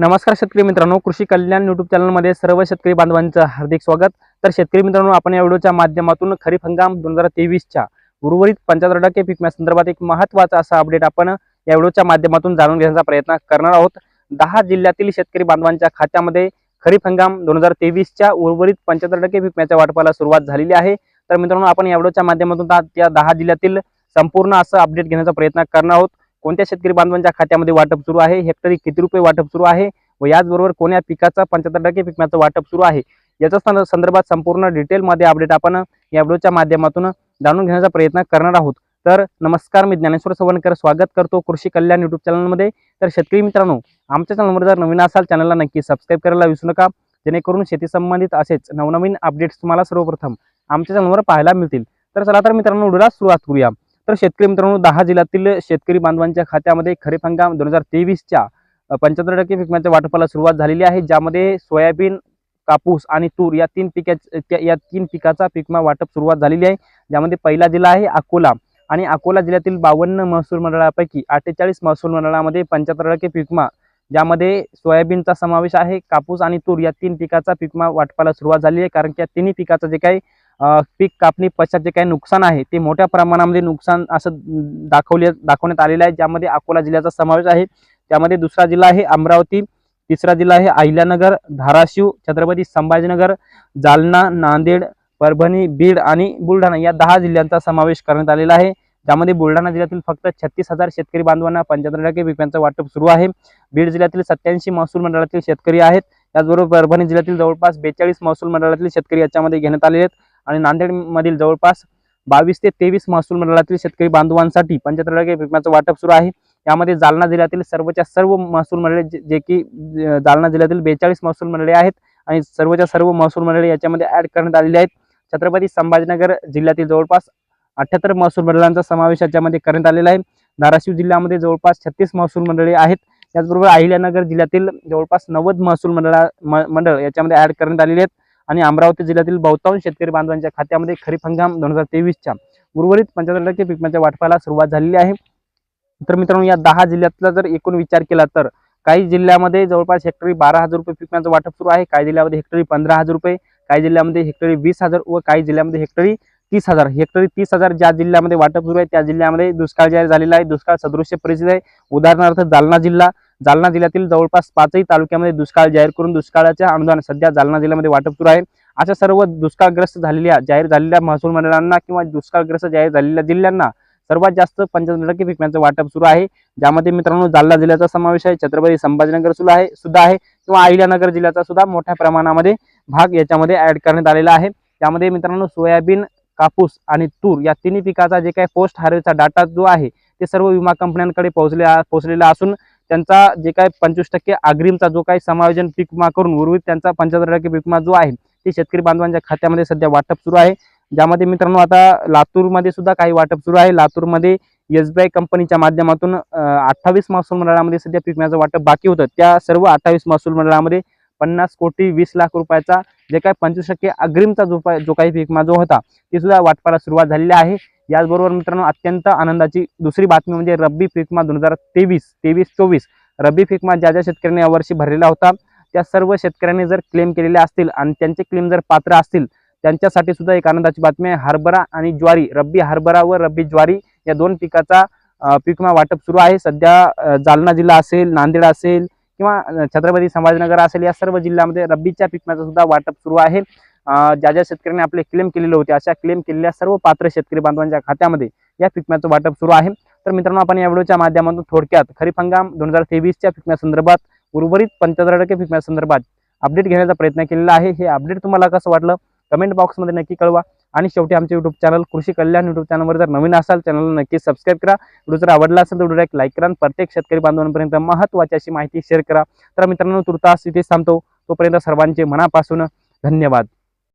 नमस्कार शेतकरी मित्रांनो कृषी कल्याण युट्यूब चॅनलमध्ये सर्व शेतकरी बांधवांचं हार्दिक स्वागत. तर शेतकरी मित्रांनो आपण या व्हिडिओच्या माध्यमातून खरीप हंगाम दोन हजार तेवीसच्या उर्वरित पंच्याहत्तर टक्के पिकण्यासंदर्भात संदर्भात एक महत्त्वाचा असा अपडेट आपण या व्हिडिओच्या माध्यमातून जाणून घेण्याचा प्रयत्न करणार आहोत. दहा जिल्ह्यातील शेतकरी बांधवांच्या खात्यामध्ये खरीप हंगाम दोन हजार तेवीसच्या उर्वरित पंच्याहत्तर टक्के पिकण्याच्या वाटपाला सुरुवात झालेली आहे. तर मित्रांनो आपण या व्हिडिओच्या माध्यमातून त्या दहा जिल्ह्यातील संपूर्ण असं अपडेट घेण्याचा प्रयत्न करणार आहोत. कोणत्या शेतकरी बांधवांच्या खात्यामध्ये वाटप सुरू आहे? हेक्टरी किती रुपये वाटप सुरू आहे? व याचबरोबर कोण्या पिकाचा पंच्याहत्तर टक्के पिकम्याचं वाटप सुरू आहे? याच्या संदर्भात संपूर्ण डिटेलमध्ये अपडेट आपण या व्हिडिओच्या माध्यमातून जाणून घेण्याचा प्रयत्न करणार आहोत. तर नमस्कार मी ज्ञानेश्वर सवणकर स्वागत करतो कृषी कल्याण यूट्यूब चॅनलमध्ये. तर शेतकरी मित्रांनो आमच्या चॅनलवर जर नवीन असाल चॅनलला नक्की सबस्क्राईब करायला विसरू नका. जेणेकरून शेती संबंधित असेच नवनवीन अपडेट्स तुम्हाला सर्वप्रथम आमच्या चॅनलवर पाहायला मिळतील. तर चला तर मित्रांनो व्हिडिओला सुरुवात करूया. तर शेतकरी मित्रांनो दहा जिल्ह्यातील शेतकरी बांधवांच्या खात्यामध्ये खरीप हंगाम दोन हजार तेवीसच्या पंच्याहत्तर टक्के पिकांच्या वाटपाला सुरुवात झालेली आहे. ज्यामध्ये सोयाबीन कापूस आणि तूर या तीन पिकाच्या या तीन पिकाचा पिकमा वाटप सुरुवात झालेली आहे. ज्यामध्ये पहिला जिल्हा आहे अकोला आणि अकोला जिल्ह्यातील बावन्न महसूल मंडळापैकी अठ्ठेचाळीस महसूल मंडळामध्ये पंच्याहत्तर टक्के पिकमा ज्यामध्ये सोयाबीनचा समावेश आहे कापूस आणि तूर या तीन पिकाचा पिकमा वाटपाला सुरुवात झाली आहे. कारण की या तिन्ही पिकाचं जे काही पीक कापणी पश्चात जे काही नुकसान आहे ते मोठ्या प्रमाणामध्ये नुकसान असं दाखवले दाखवण्यात आलेलं आहे. ज्यामध्ये अकोला जिल्ह्याचा समावेश आहे. त्यामध्ये दुसरा जिल्हा आहे अमरावती तिसरा जिल्हा आहे अहिल्यानगर धाराशिव छत्रपती संभाजीनगर जालना नांदेड परभणी बीड आणि बुलढाणा या दहा जिल्ह्यांचा समावेश करण्यात आलेला आहे. ज्यामध्ये बुलढाणा जिल्ह्यातील फक्त छत्तीस हजार शेतकरी बांधवांना पंच्याहत्तर टक्के पिकांचं वाटप सुरू आहे. बीड जिल्ह्यातील सत्याऐंशी महसूल मंडळातील शेतकरी आहेत. त्याचबरोबर परभणी जिल्ह्यातील जवळपास बेचाळीस महसूल मंडळातील शेतकरी याच्यामध्ये घेण्यात आले आहेत. आणि नांदेडमधील जवळपास बावीस ते तेवीस महसूल मंडळातील शेतकरी बांधवांसाठी पंच्याहत्तर टक्के विम्याचं वाटप सुरू आहे. यामध्ये जालना जिल्ह्यातील सर्वच्या सर्व महसूल मंडळे जे- की जालना जिल्ह्यातील बेचाळीस महसूल मंडळे आहेत आणि सर्वच्या सर्व महसूल मंडळे याच्यामध्ये ॲड करण्यात आलेली आहेत. छत्रपती संभाजीनगर जिल्ह्यातील जवळपास अठ्याहत्तर महसूल मंडळांचा समावेश याच्यामध्ये करण्यात आलेला आहे. धाराशिव जिल्ह्यामध्ये जवळपास छत्तीस महसूल मंडळे आहेत. त्याचबरोबर अहिल्यानगर जिल्ह्यातील जवळपास नव्वद महसूल मंडळा म- मंडळ याच्यामध्ये ॲड करण्यात आलेले आहेत. आणि अमरावती जिल्ह्यातील बहुतांश शेतकरी बांधवांच्या खात्यामध्ये खरीप हंगाम दोन हजार तेवीसच्या उर्वरित पंच्याहत्तर टक्के पिकण्याच्या वाटपाला सुरुवात झालेली आहे. तर मित्रांनो या दहा जिल्ह्यातला जर एकूण विचार केला तर काही जिल्ह्यामध्ये जवळपास हेक्टरी बारा हजार रुपये पिकण्याचं वाटप सुरू आहे काही जिल्ह्यामध्ये हेक्टरी पंधरा हजार रुपये काही जिल्ह्यामध्ये हेक्टरी वीस हजार व काही जिल्ह्यामध्ये हेक्टरी तीस हजार. हेक्टरी तीस हजार ज्या जिल्ह्यामध्ये वाटप सुरू आहे त्या जिल्ह्यामध्ये दुष्काळ जाहीर झालेला आहे दुष्काळ सदृश्य परिस्थिती आहे. उदाहरणार्थ जालना जिल्हा जालना जिल्ह्यातील जवळपास पाचही तालुक्यामध्ये दुष्काळ जाहीर करून दुष्काळाचे अनुदान सध्या जालना जिल्ह्यामध्ये वाटप सुरू आहे. अशा सर्व दुष्काळग्रस्त झालेल्या जाहीर झालेल्या महसूल मंडळांना किंवा दुष्काळग्रस्त जाहीर झालेल्या जिल्ह्यांना सर्वात जास्त पंच्याहत्तर टक्के पिकण्याचं वाटप सुरू आहे. ज्यामध्ये मित्रांनो जालना जिल्ह्याचा समावेश आहे छत्रपती संभाजीनगर सुद्धा आहे सुद्धा आहे किंवा अहिल्यानगर जिल्ह्याचा सुद्धा मोठ्या प्रमाणामध्ये भाग याच्यामध्ये ऍड करण्यात आलेला आहे. त्यामध्ये मित्रांनो सोयाबीन कापूस आणि तूर या तिन्ही पिकाचा जे काही पोस्ट हार्वेस्टचा डाटा जो आहे ते सर्व विमा कंपन्यांकडे पोहोचले पोहोचलेला असून त्यांचा जे काही पंचवीस टक्के अग्रिमचा जो काही समायोजन पीक विमा करून उर्वरित त्यांचा पंच्याहत्तर टक्के पीक विमा जो आहे ते शेतकरी बांधवांच्या खात्यामध्ये सध्या वाटप सुरू आहे. ज्यामध्ये मित्रांनो आता लातूरमध्ये सुद्धा काही वाटप सुरू आहे. लातूरमध्ये एस बी आय कंपनीच्या माध्यमातून अठ्ठावीस महसूल मंडळामध्ये सध्या पीक विम्याचं वाटप बाकी होतं. त्या सर्व अठ्ठावीस महसूल मंडळामध्ये पन्नास कोटी वीस लाख रुपयाचा जे काही पंचवीस टक्के अग्रिमचा जो पा- जो काही पीक विमा जो होता ते सुद्धा वाटपाला सुरुवात झालेली आहे. याचबरोबर मित्रांनो अत्यंत आनंदाची दुसरी बातमी म्हणजे रब्बी पीक दोन हजार तेवीस तेवीस चोवीस. रब्बी पीक ज्या ज्या शेतकऱ्यांनी यावर्षी भरलेला होता त्या सर्व शेतकऱ्यांनी जर क्लेम केलेले असतील आणि त्यांचे क्लेम जर पात्र असतील त्यांच्यासाठी सुद्धा एक आनंदाची बातमी आहे. हरभरा आणि ज्वारी रब्बी हरभरा व रब्बी ज्वारी या दोन पिकाचा पिकमा वाटप सुरू आहे. सध्या जालना जिल्हा असेल नांदेड असेल किंवा छत्रपती संभाजीनगर असेल या सर्व जिल्ह्यामध्ये रब्बीच्या पिकमाचं सुद्धा वाटप सुरू आहे. ज्या ज्या शेतकऱ्यांनी आपले क्लेम केलेले होते अशा क्लेम केलेल्या सर्व पात्र शेतकरी बांधवांच्या खात्यामध्ये या पिकम्याचं वाटप सुरू आहे. तर मित्रांनो आपण या व्हिडिओच्या माध्यमातून थोडक्यात खरीप हंगाम दोन हजार तेवीसच्या पीक उर्वरित पंच्याहत्तर टक्के पीक अपडेट घेण्याचा प्रयत्न केलेला आहे. हे अपडेट तुम्हाला कसं वाटलं? कमेंट बॉक्समध्ये नक्की कळवा. आणि शेवटी आमचे युट्यूब चॅनल कृषी कल्याण युट्यूब चॅनलवर जर नवीन असाल चॅनलला नक्की सबस्क्राईब करा. व्हिडिओ जर आवडला असेल तर व्हिडिओ एक लाईक करा. आणि प्रत्येक शेतकरी बांधवांपर्यंत महत्त्वाची अशी माहिती शेअर करा. तर मित्रांनो तुर्तास इथेच थांबतो. तोपर्यंत सर्वांचे मनापासून धन्यवाद.